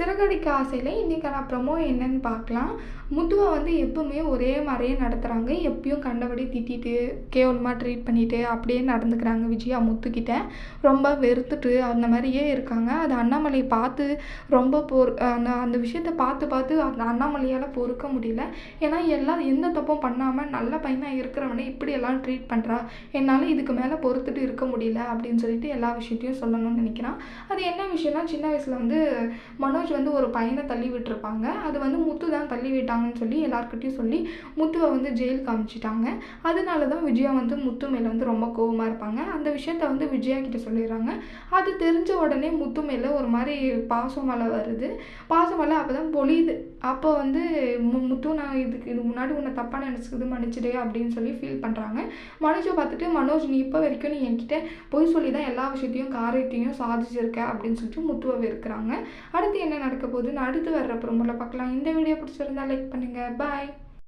சிறகடிக்க ஆசையில் இன்றைக்கான ப்ரமோ என்னன்னு பார்க்கலாம். முத்துவை வந்து எப்பவுமே ஒரே மாதிரியே நடத்துகிறாங்க எப்பயும் கண்டபடி திட்டிட்டு கேவலமாக ட்ரீட் பண்ணிவிட்டு அப்படியே நடந்துக்கிறாங்க விஜயா முத்துக்கிட்ட. ரொம்ப வெறுத்துட்டு அந்த மாதிரியே இருக்காங்க. அது அண்ணாமலை பார்த்து ரொம்ப பொறு அந்த அந்த விஷயத்தை பார்த்து பார்த்து அந்த அண்ணாமலையால் பொறுக்க முடியல. ஏன்னா எல்லாம் எந்த தப்பும் பண்ணாமல் நல்ல பையனாக இருக்கிறவனே இப்படி எல்லாம் ட்ரீட் பண்ணுறா என்னால் இதுக்கு மேலே பொறுத்துட்டு இருக்க முடியல அப்படின்னு சொல்லிட்டு எல்லா விஷயத்தையும் சொல்லணும்னு நினைக்கிறான். அது என்ன விஷயம்னா சின்ன வயசில் வந்து மனோஜ் வந்து ஒரு பையனை தள்ளி விட்டுருப்பாங்க. அது வந்து முத்து தான் தள்ளி விட்டாங்கன்னு சொல்லி எல்லாருக்கிட்டையும் சொல்லி முத்துவை வந்து ஜெயிலுக்கு அனுப்பிச்சிட்டாங்க அதனால தான் விஜயா வந்து முத்து மேலே வந்து ரொம்ப கோவமாக இருப்பாங்க. அந்த விஷயத்த வந்து விஜயா கிட்ட சொல்லிடுறாங்க. அது தெரிஞ்ச உடனே முத்து மேலே ஒரு மாதிரி பாசம் மலை வருது. பாசம் மலை அப்போ தான் பொழியுது. அப்போ வந்து மு- முத்து நான் இதுக்கு இது முன்னாடி உன்னை தப்பாக நினச்சிக்கிது மன்னிச்சிடு அப்படின்னு சொல்லி ஃபீல் பண்ணுறாங்க மனோஜை பார்த்துட்டு மனோஜ் நீ இப்போ வரைக்கும் நீ என்கிட்ட பொய் சொல்லி தான் எல்லா விஷயத்தையும் காரியத்தையும் சாதிச்சிருக்க அப்படின்னு சொல்லிட்டு முத்துவை இருக்கிறாங்க. அடுத்து என்ன நடக்க போகுதுன்னு அடுத்து வர்ற ப்ரோமோல பார்க்கலாம். இந்த வீடியோ பிடிச்சிருந்தா லைக் பண்ணுங்கள் பாய்